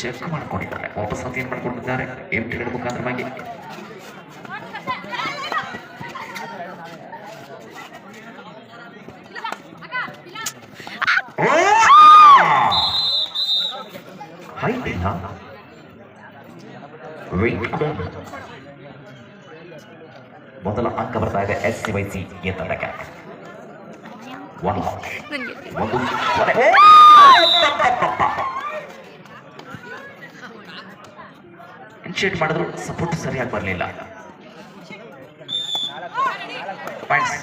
Check ಮಾಡ್ಕೊಂಡಿದ್ದಾರೆ. ವಾಪಸ್ ಅಂತ ಏನ್ ಮಾಡ್ಕೊಂಡಿದ್ದಾರೆ ಎಂ ಹೈಟ್ ಇಲ್ಲ ವೆಯ್ಟ್ ಮೊದಲ ಅಂಕ ಬರ್ತಾ ಇದೆ. ಎಸ್ ಸಿ ವೈ ಸಿ ತಂಡಕ್ಕೆ ಒನ್ ಒಂದು ಕೊನೆ. ಇನಿಷಿಯೇಟ್ ಮಾಡಿದ್ರು ಸಪೋರ್ಟ್ ಸರಿಯಾಗಿ ಬರಲಿಲ್ಲ. Points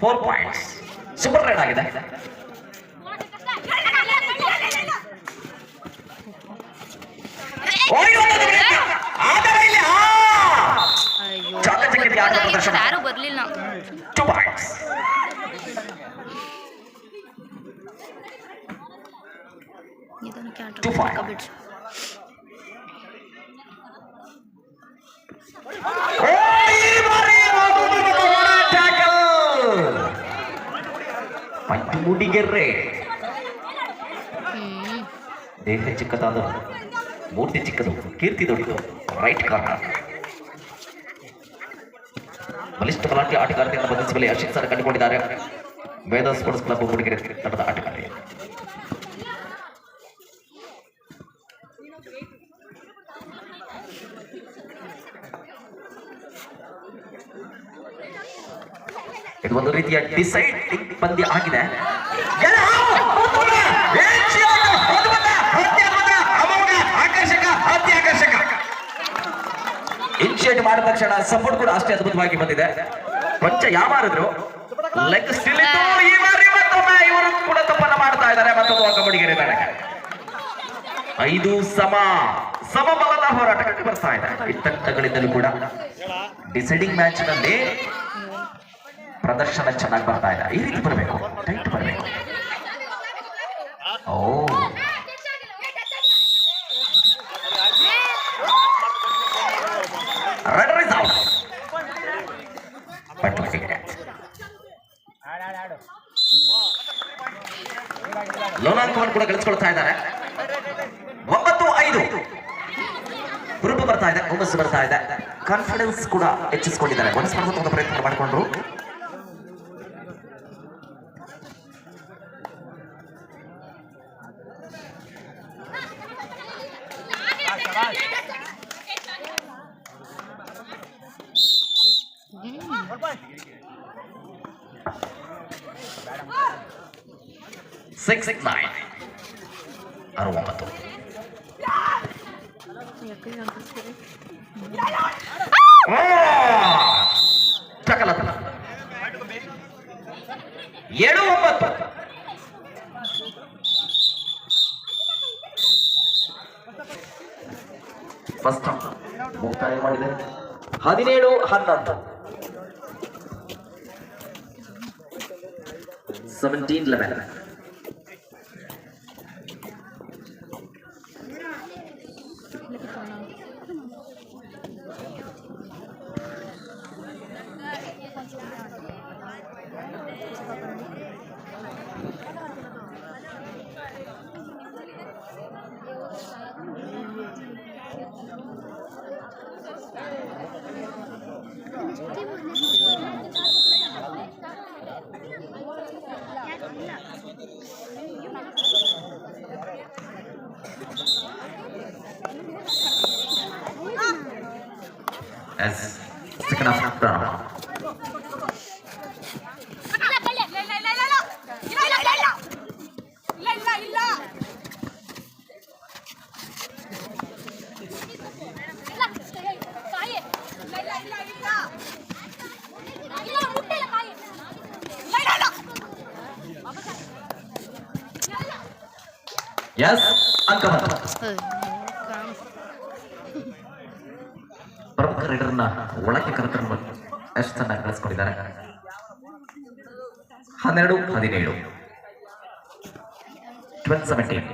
four points super raid ಆಗಿದೆ. ಯಾರು ಬರ್ಲಿಲ್ಲ. Two points. ಬಿಡ್ಸು ಮೂಡಿಗೆರ್ರೆ. ದೇಹ ಚಿಕ್ಕದಾದ ಮೂರ್ತಿ ಚಿಕ್ಕದು, ಕೀರ್ತಿ ದೊಡ್ಡದು ರೈಟ್ ಕಾರ್ನರ್ ಬಲಿಷ್ಠ ಕಲಾಟಿ ಆಟಗಾರರಿಂದ ಬಂಧಿಸುವಲ್ಲಿ ಅಶಿಕ್ಷಣ ಕಂಡುಕೊಂಡಿದ್ದಾರೆ. ವೇದ ಸ್ಪೋರ್ಟ್ಸ್ ಕ್ಲಬ್ ಮೂಡಿಗೆರೆ ತಂಡದ ಆಟಗಾರ ಇದು ಒಂದು ರೀತಿಯ ಡಿಸೈಡಿಂಗ್ ಪಂದ್ಯ ಆಗಿದೆ. ಇನಿಷಿಯೇಟ್ ಮಾಡಿದ ತಕ್ಷಣ ಸಪೋರ್ಟ್ ಕೂಡ ಅಷ್ಟೇ ಅದ್ಭುತವಾಗಿ ಬಂದಿದೆ. ಕೊಂಚ ಯಾಮಾರಿದ್ರು ಲೆಗ್ ಸ್ಟಿಲ್ ಇವರು ಕೂಡ ತಪ್ಪನ್ನ ಮಾಡ್ತಾ ಇದ್ದಾರೆ. ಮತ್ತೊಂದು ಅಂಕ ಬಡಿಗೆರೆ ತನಕ ಐದು ಸಮ, ಸಮಬಲದ ಹೋರಾಟಕ್ಕೆ ಬರ್ತಾ ಇದೆ. ಇತ್ತಂತಗಳಿಂದಲೂ ಕೂಡ. ಡಿಸೈಡಿಂಗ್ ಮ್ಯಾಚ್ನಲ್ಲಿ ಪ್ರದರ್ಶನ ಚೆನ್ನಾಗಿ ಬರ್ತಾ ಇದೆ. ಈ ರೀತಿ ಬರಬೇಕು. ಟೈಟ್ ಬರಬೇಕು. ಓ. ವಿಕೆಟ್ ಲೋನಾಂಕವನ್ನು ಕೂಡ ಗಳಿಸ್ಕೊಳ್ತಾ ಇದ್ದಾರೆ. ಒಂಬತ್ತು, ಐದು. ಹುರುಪು ಬರ್ತಾ ಇದೆ ಹುಮ್ಮಸ್ಸು ಬರ್ತಾ ಇದೆ. ಕಾನ್ಫಿಡೆನ್ಸ್ ಕೂಡ ಹೆಚ್ಚಿಸಿಕೊಂಡಿದ್ದಾರೆ. ಒಂದು ಪ್ರಯತ್ನ ಮಾಡಿಕೊಂಡ್ರು. ಸಿಕ್ಸ್ ಸಿಕ್ಸ್ ನೈನ್ ಆರು ಒಂಬತ್ತು ಚಕಲತ ಏಳು ಒಂಬತ್ತು ಫಸ್ಟ್ ಮುಕ್ತಾಯ ಮಾಡಿದೆ. ಹದಿನೇಳು ಹನ್ನೊಂದು. Seventeen eleven as second half round. ಎಸ್ ಅಂಕ ಪ್ರಮುಖ ರೈಡರ್ನ ಒಳಕ್ಕೆ ಕರೆತರಲು ಎಷ್ಟು ಚೆನ್ನಾಗಿ ಕಳಿಸ್ಕೊಂಡಿದ್ದಾರೆ ಹನ್ನೆರಡು ಹದಿನೇಳು. Twelve seventeen